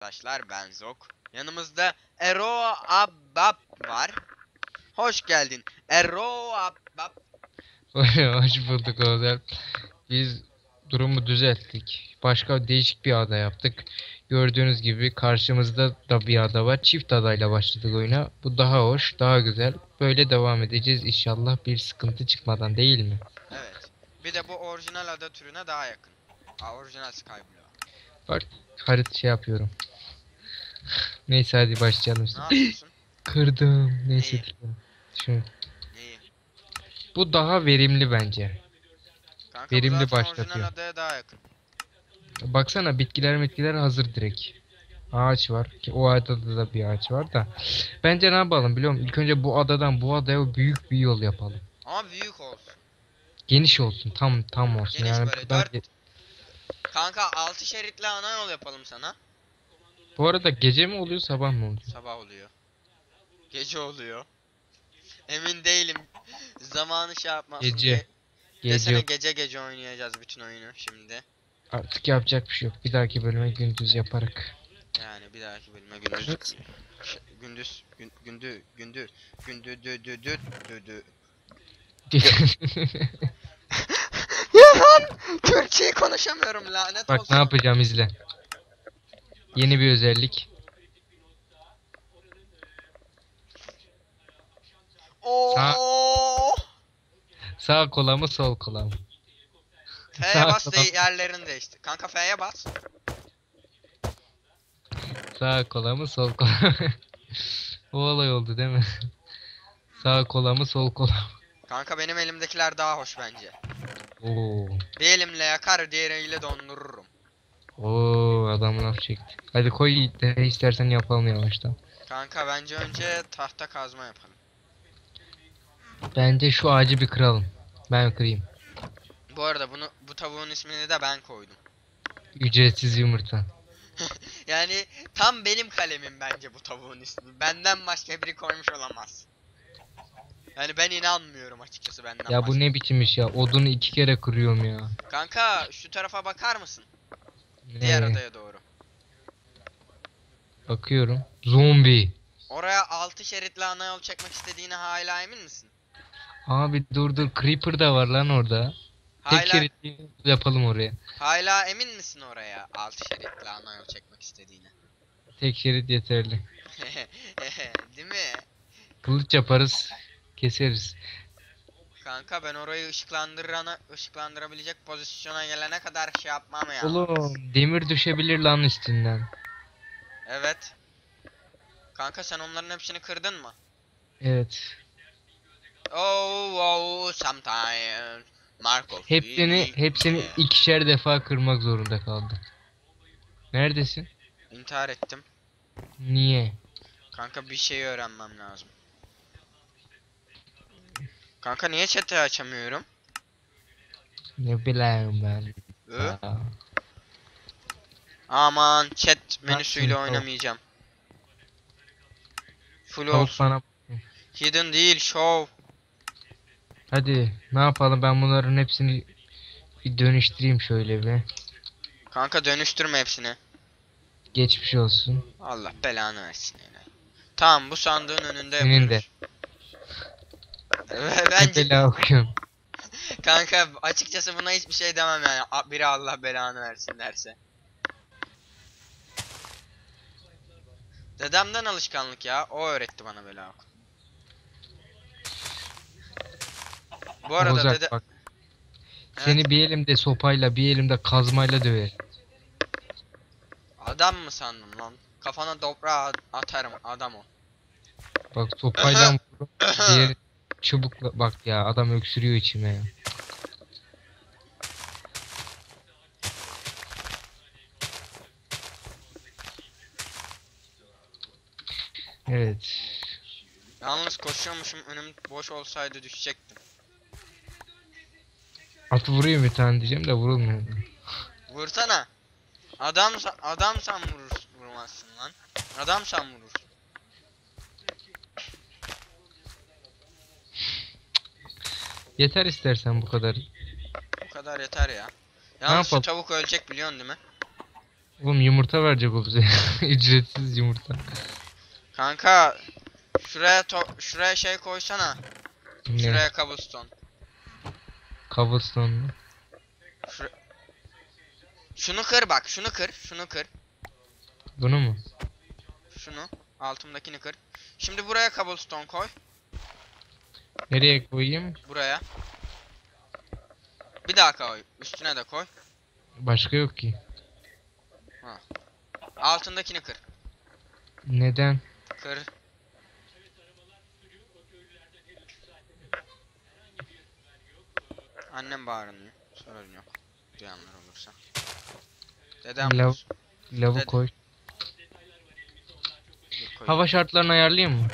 Arkadaşlar ben Zok. Yanımızda Ero Abab var. Hoş geldin. Ero Abab. Hoş bulduk Özel. Biz durumu düzelttik. Başka değişik bir ada yaptık. Gördüğünüz gibi karşımızda da bir ada var. Çift adayla başladık oyuna. Bu daha hoş, daha güzel. Böyle devam edeceğiz inşallah bir sıkıntı çıkmadan değil mi? Evet. Bir de bu orijinal ada türüne daha yakın. Aa, orijinal Skyblock. Bak harita şey yapıyorum. Neyse hadi başlayalım. Ne yapıyorsun? Kırdım. Neyse. Neyi? dikkat. Şu. Neyi? Bu daha verimli bence. Kanka Verimli başlatıyor. daha yakın. Baksana bitkiler bitkiler hazır direkt. Ağaç var ki o adada da bir ağaç var da. Bence ne yapalım biliyor musun? İlk önce bu adadan bu adaya büyük bir yol yapalım. Ama büyük olsun. Geniş olsun tam tam olsun Geniş yani. böyle, dört- Kanka 6 şeritli ana yol yapalım sana. Bu arada gece mi oluyor sabah mı oluyor? Sabah oluyor. Gece oluyor. Emin değilim. Zamanı şey yapmasın Gece. diye. Gece Desene yok. gece gece oynayacağız bütün oyunu şimdi. Artık yapacak bir şey yok. Bir dahaki bölüme gündüz yaparak. Yani bir dahaki bölüme gündüz Ş- gündüz gün, gündü gündü gündü dü dü dü dü dü. Türkçeyi konuşamıyorum lanet Bak olsun. ne yapacağım izle. Yeni bir özellik. Oo! Sağ kola mı sol kola mı? F'ye Sağ bas de yerlerini değiştir. Kanka F'ye bas. Sağ kola mı sol kola mı? o olay oldu değil mi? Sağ kola mı sol kola mı? Kanka benim elimdekiler daha hoş bence. Oo. Bir elimle yakar diğeriyle dondururum. Oo adam laf çekti. Hadi koy ne istersen yapalım yavaştan. Kanka bence önce tahta kazma yapalım. Bence şu ağacı bir kıralım. Ben kırayım. Bu arada bunu bu tavuğun ismini de ben koydum. Ücretsiz yumurta. Yani tam benim kalemim bence bu tavuğun ismi. Benden başka biri koymuş olamaz. Yani ben inanmıyorum açıkçası benden Ya başka. bu ne biçim iş ya? Odunu iki kere kırıyorum ya. Kanka şu tarafa bakar mısın? Diğer adaya doğru. Bakıyorum. Zombi. Oraya 6 şeritli ana yol çekmek istediğine hala emin misin? Abi dur dur Creeper da var lan orada. Tek Hala, şeritli yapalım oraya. hala emin misin oraya 6 şeritli ana yol çekmek istediğine? Tek şerit yeterli. Değil mi? Kılıç yaparız. Keseriz. Kanka ben orayı ışıklandırana ışıklandırabilecek pozisyona gelene kadar şey yapmam ya. Oğlum demir düşebilir lan üstünden. Evet. Kanka sen onların hepsini kırdın mı? Evet. Oh, oh sometimes Marco. Hepsini hepsini ikişer defa kırmak zorunda kaldım. Neredesin? intihar ettim. Niye? Kanka bir şey öğrenmem lazım. Kanka niye chat'i açamıyorum? Ne bileyim ben. Aman chat menüsüyle oynamayacağım. Full Tavuk olsun. bana Hidden değil show. Hadi ne yapalım ben bunların hepsini bir dönüştüreyim şöyle bir. Kanka dönüştürme hepsini. Geçmiş olsun. Allah belanı versin yine. Tamam bu sandığın önünde Senin de. yapıyoruz. Bence bela okuyorsun. kanka açıkçası buna hiçbir şey demem yani. A- Biri Allah belanı versin derse. Dedemden alışkanlık ya. O öğretti bana bela oku. Bu arada Ozak dede... bak. Seni bir elimde sopayla bir elimde kazmayla döver. Adam mı sandın lan? Kafana toprağı atarım adam o. Bak sopayla vururum. Diğer çubukla bak ya adam öksürüyor içime ya. Evet. Yalnız koşuyormuşum önüm boş olsaydı düşecektim. At vurayım bir tane diyeceğim de vurulmuyor. Vursana. Adam adamsan vurur vurmazsın lan. Adamsan vurursun. Yeter istersen bu kadar. Bu kadar yeter ya. Yalnız şu yapalım? tavuk ölecek biliyorsun değil mi? Oğlum yumurta verecek o bize. Ücretsiz yumurta. Kanka şuraya to- şuraya şey koysana. Ne? Şuraya cobblestone. Cobblestone mu? Şunu kır bak, şunu kır, şunu kır. Bunu mu? Şunu altımdakini kır. Şimdi buraya cobblestone koy. Nereye koyayım? Buraya. Bir daha koy. Üstüne de koy. Başka yok ki. Altındakini kır. Neden? Kır. Annem bağırıyor. Sorun yok. Duyanlar olursa. Dedem Lav-. Lavı Neden? koy. Hava şartlarını ayarlayayım mı?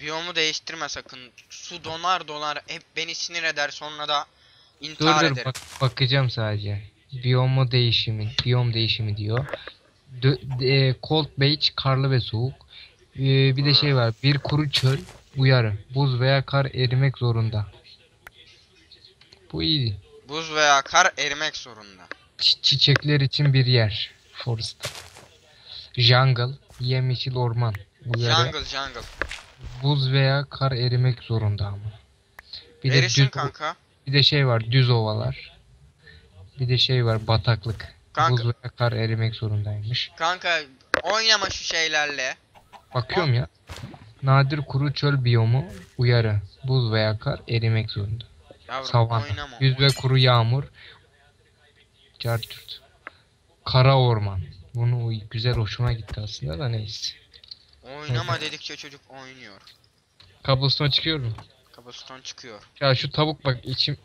Biyomu değiştirme sakın. Su donar donar hep beni sinir eder sonra da Dur intihar dur ederim. bak, bakacağım sadece. Biyomu değişimi, biyom değişimi diyor. Dö- de- cold beach, karlı ve soğuk. Ee, bir de şey var. Bir kuru çöl, uyarı. Buz veya kar erimek zorunda. Bu iyi. Buz veya kar erimek zorunda. Çi- çiçekler için bir yer. Forest. Jungle, yemyeşil orman. Uyarı. Jungle jungle. Buz veya kar erimek zorunda ama. Bir de Erisin düz, kanka. bir de şey var, düz ovalar. Bir de şey var, bataklık. Kanka. Buz veya kar erimek zorundaymış. Kanka oynama şu şeylerle. Bakıyorum ya. Nadir kuru çöl biyomu uyarı. Buz veya kar erimek zorunda. Yavrum oynama. Yüz ve kuru yağmur. Cartürt. Kara orman. Bunu güzel hoşuma gitti aslında da neyse. Oynama dedikçe çocuk oynuyor. Cobblestone çıkıyor mu? Cobblestone çıkıyor. Ya şu tavuk bak içim...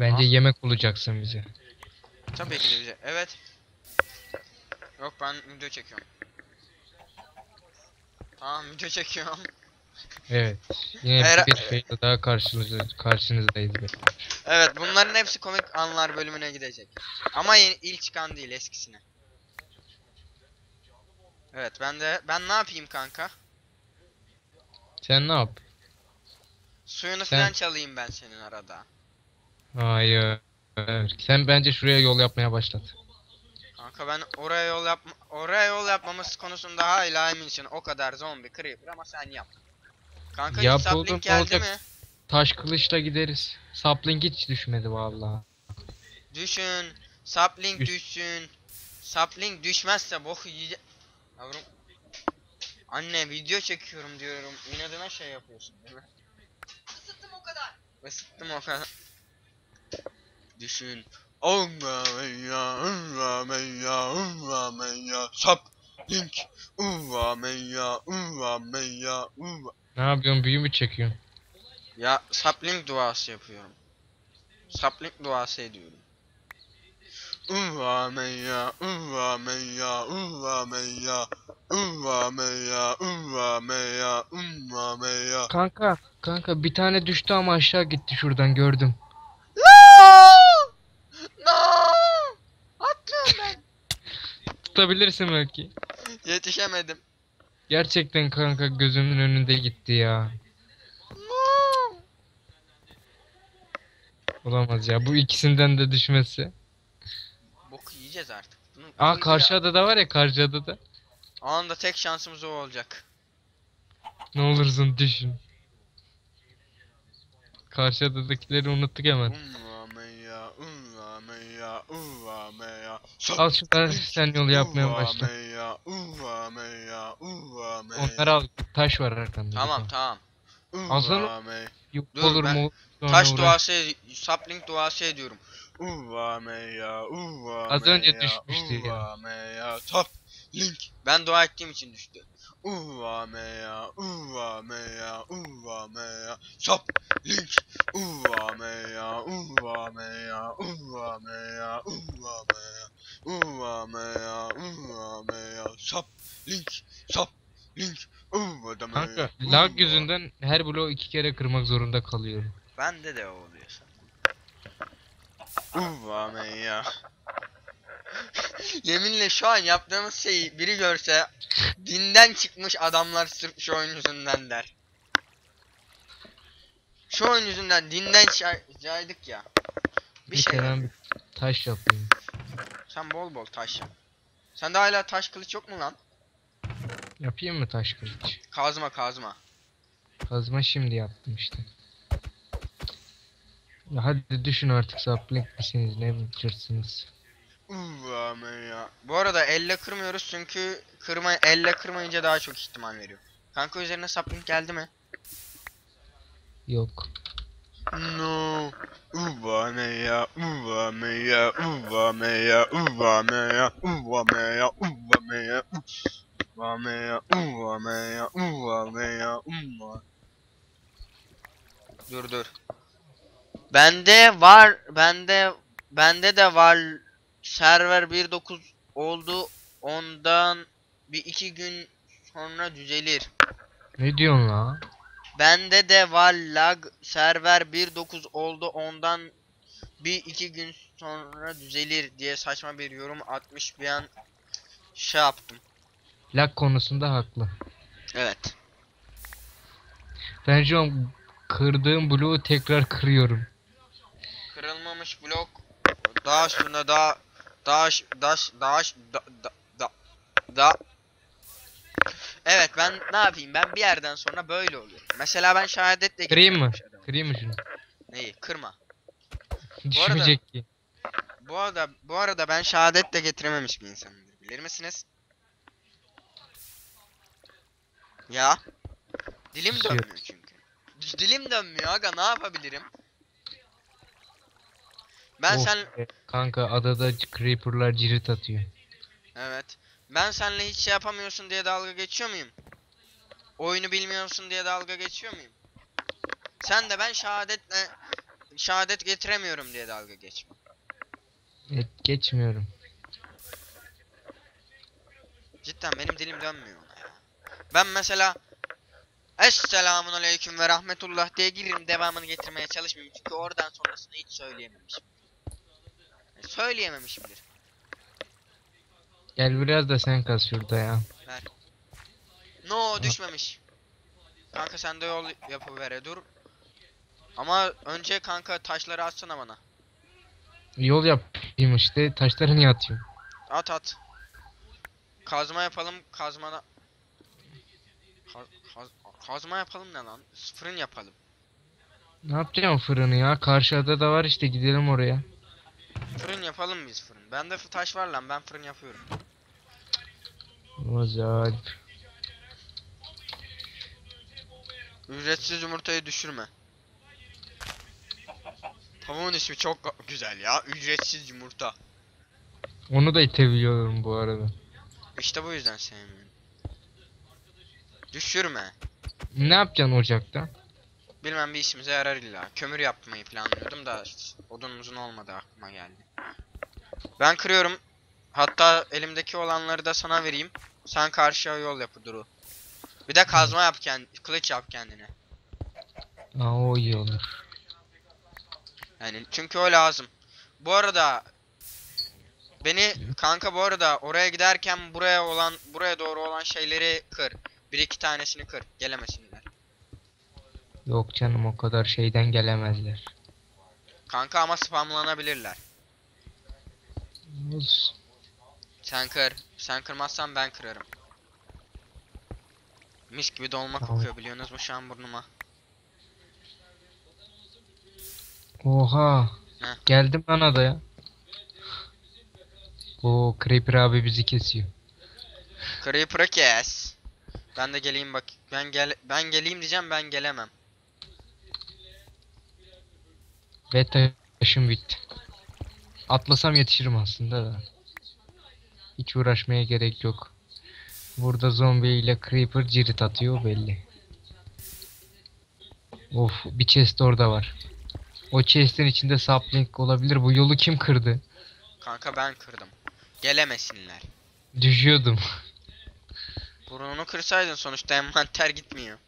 Bence Ah. yemek bulacaksın bize. Tabii ki de bize. Evet. Yok ben video çekiyorum. Tamam video çekiyorum. Evet. Yine Her- bir şeyle daha karşınızda, karşınızdayız. be. Evet bunların hepsi komik anlar bölümüne gidecek. Ama yeni, ilk çıkan değil eskisine. Evet ben de ben ne yapayım kanka? Sen ne yap? Suyunu Sen- falan çalayım ben senin arada. Hayır. Sen bence şuraya yol yapmaya başlat. Kanka ben oraya yol yapma oraya yol yapmamız konusunda hala eminsin. O kadar zombi creeper ama sen yap. Kanka Yap hiç sapling geldi olacak? mi? Taş kılıçla gideriz. Sapling hiç düşmedi vallahi. Düşün. Sapling Düş- düşsün. Sapling düşmezse bok yiyecek. Yavrum. Anne video çekiyorum diyorum. İnadına şey yapıyorsun değil mi? Isıttım o kadar. Isıttım o kadar. Düşün. Allah ya, Allah ya, Allah ya. Sapling. Allah ya, Allah ya, Allah. Ne yapıyorsun? Büyü mü çekiyorsun? Ya sapling duası yapıyorum. Sapling duası ediyorum. Uvame ya, uvame ya, uvame ya. Kanka, kanka bir tane düştü ama aşağı gitti şuradan gördüm. No! No! Atlıyorum ben. Tutabilirsin belki. Yetişemedim. Gerçekten kanka gözümün önünde gitti ya. No! Olamaz ya. Bu ikisinden de düşmesi. Bok yiyeceğiz artık. Bunu Aa karşı adada var ya karşı adada. Anda tek şansımız o olacak. Ne olursun düşün. Karşı adadakileri unuttuk hemen. Al şunları sen yol yapmaya başla. Onları al. Taş var arkanda. Tamam tamam. Uvame. Yok Dur, olur ben- mu? Taş duası, sapling duası ediyorum. Uvame ya, uvame Az önce düşmüştü ya. Uvame ya, sapling. Ben dua ettiğim için düştü. Uvame ya, uvame ya, uvame ya, sapling. Uvame ya, uvame ya, uvame ya, uvame ya, uvame ya, uvame ya, sapling, sapling. Uvame Kanka lag yüzünden her bloğu iki kere kırmak zorunda kalıyorum. Bende de oluyor. Uvame ya. Yeminle şu an yaptığımız şeyi biri görse dinden çıkmış adamlar sırf şu oyun yüzünden der. Şu oyun yüzünden dinden caydık ya. Bir Bir şey kere bir taş yapayım. Sen bol bol taş yap. Sende hala taş kılıç yok mu lan? Yapayım mı taş kılıç? Kazma kazma. Kazma şimdi yaptım işte. Ya hadi düşün artık saplık misiniz ne. Uuu aman ya. Bu arada elle kırmıyoruz çünkü kırma elle kırmayınca daha çok ihtimal veriyor. Kanka üzerine sapling geldi mi? Yok. No. Uvame ya, uvame ya, uvame ya, uvame ya, uvame ya, uvame ya, uvame ya, uvame ya, uvame ya, uvame. Dur dur. Bende var, bende bende de var server 1.9 oldu. Ondan bir iki gün sonra düzelir. Ne diyorsun la? Bende de var lag server 1.9 oldu ondan bir iki gün sonra düzelir diye saçma bir yorum atmış bir an şey yaptım. Lag konusunda haklı. Evet. Ben şu an kırdığım bloğu tekrar kırıyorum. Kırılmamış blok daha şuna daha daha daha daha da da da da Evet ben ne yapayım ben bir yerden sonra böyle oluyorum. Mesela ben şehadetle Kırayım mı? Kırayım mı şunu? Neyi? Kırma. Düşmeyecek ki. Bu arada bu arada ben şehadetle getirememiş bir insanımdır. Bilir misiniz? Ya. Dilim dönmüyor çünkü. Dilim dönmüyor aga ne yapabilirim? Ben Of sen Kanka adada creeperlar cirit atıyor. evet. Ben seninle hiç şey yapamıyorsun diye dalga geçiyor muyum? Oyunu bilmiyorsun diye dalga geçiyor muyum? Sen de ben şehadetle şehadet getiremiyorum diye dalga geçme. Evet, geçmiyorum. Cidden benim dilim dönmüyor ona ya. Ben mesela Esselamun aleyküm ve rahmetullah diye giririm devamını getirmeye çalışmayayım çünkü oradan sonrasını hiç söyleyememişim. Söyleyememişimdir. Gel biraz da sen kaz şurada ya. No düşmemiş. Kanka sen de yol yapıvere dur. Ama önce kanka taşları atsana bana. Yol yapayım işte. Taşları niye atıyorsun? At at. Kazma yapalım kazmada. Ka- kaz- kazma yapalım ne lan? Fırın yapalım. Ne yapacağım fırını ya? Karşı adada var işte gidelim oraya. Fırın yapalım biz fırın. Bende taş var lan ben fırın yapıyorum. Güzel. Ücretsiz yumurtayı düşürme. Tavuğun ismi çok güzel ya. Ücretsiz yumurta. Onu da itebiliyorum bu arada. İşte bu yüzden sevmiyorum. Düşürme. Ne yapacaksın ocakta? Bilmem bir işimize yarar illa. Kömür yapmayı planlıyordum da odunumuzun olmadı aklıma geldi. Ben kırıyorum. Hatta elimdeki olanları da sana vereyim. Sen karşıya yol yap Duru. Bir de kazma yap kend kılıç yap kendine. Aa o iyi olur. Yani çünkü o lazım. Bu arada beni kanka bu arada oraya giderken buraya olan buraya doğru olan şeyleri kır. Bir iki tanesini kır. Gelemesinler. Yok canım o kadar şeyden gelemezler. Kanka ama spamlanabilirler. Olsun. Sen kır. Sen kırmazsan ben kırarım. Mis gibi dolma Tamam. kokuyor biliyorsunuz mu şu an burnuma? Oha. Heh. Geldim lan adaya. O Creeper abi bizi kesiyor. Creeper'ı kes. Ben de geleyim bak. Ben gel ben geleyim diyeceğim ben gelemem. Ve taşım bitti. Atlasam yetişirim aslında da. Hiç uğraşmaya gerek yok. Burada zombi ile creeper cirit atıyor belli. Of bir chest orada var. O chest'in içinde sapling olabilir. Bu yolu kim kırdı? Kanka ben kırdım. Gelemesinler. Düşüyordum. Burnunu kırsaydın sonuçta envanter gitmiyor.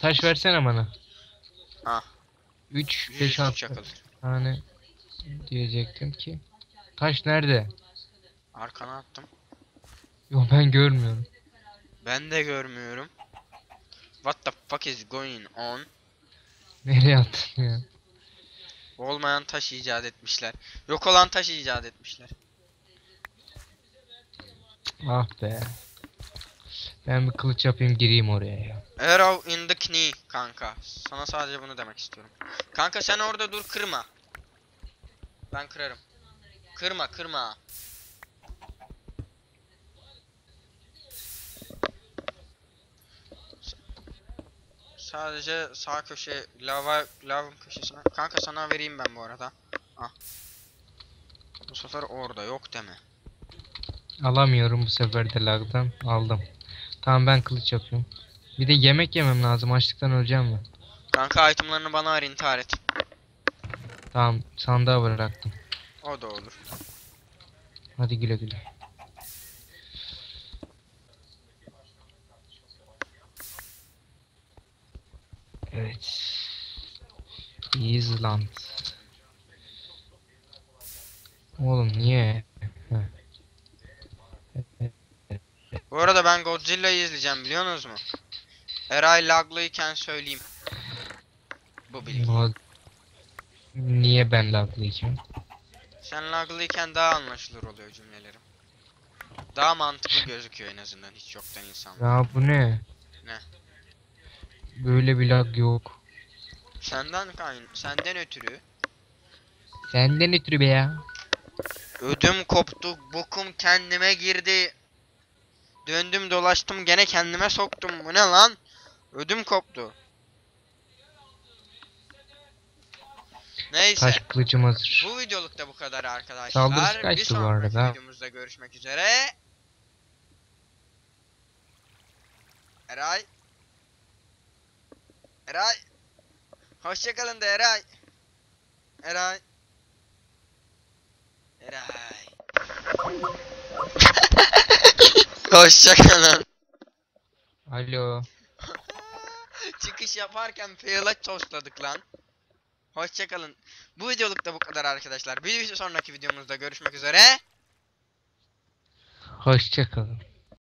Taş versene bana. Ah. 3 5 Yüzsüz 6 çakıl. tane diyecektim ki. Taş nerede? Arkana attım. Yo ben görmüyorum. Ben de görmüyorum. What the fuck is going on? Nereye attın ya? Olmayan taş icat etmişler. Yok olan taş icat etmişler. Ah be. Ben bir kılıç yapayım gireyim oraya ya. Arrow in the knee kanka. Sana sadece bunu demek istiyorum. Kanka sen orada dur kırma. Ben kırarım. Kırma kırma. Sadece sağ köşe lava lavın köşesine. Kanka sana vereyim ben bu arada. Ah. Bu sefer orada yok deme. Alamıyorum bu sefer de lagdan. Aldım. Tamam ben kılıç yapıyorum. Bir de yemek yemem lazım. Açlıktan öleceğim ben. Kanka itemlarını bana ver intihar et. Tamam sandığa bıraktım. O da olur. Hadi güle güle. Evet. Island. Oğlum niye? Bu arada ben Godzilla'yı izleyeceğim biliyorsunuz mu? Eray laglıyken söyleyeyim. Bu bilgi. Niye ben laglıyım? Sen laglıyken daha anlaşılır oluyor cümlelerim. Daha mantıklı gözüküyor en azından hiç yoktan insan. Ya bu ne? Ne? Böyle bir lag yok. Senden kayn senden ötürü Senden ötürü be ya. ödüm koptu, bokum kendime girdi. Döndüm dolaştım gene kendime soktum. Bu ne lan? Ödüm koptu. Neyse. Taş kılıcım hazır. Bu videoluk da bu kadar arkadaşlar. Saldırısı Bir kaçtı bu sonraki arada? videomuzda görüşmek üzere. Eray. Eray. Hoşçakalın da Eray. Eray. Eray. Hoşçakalın. Alo. Çıkış yaparken fail'a tosladık lan. Hoşçakalın. Bu videoluk da bu kadar arkadaşlar. Bir sonraki videomuzda görüşmek üzere. Hoşçakalın.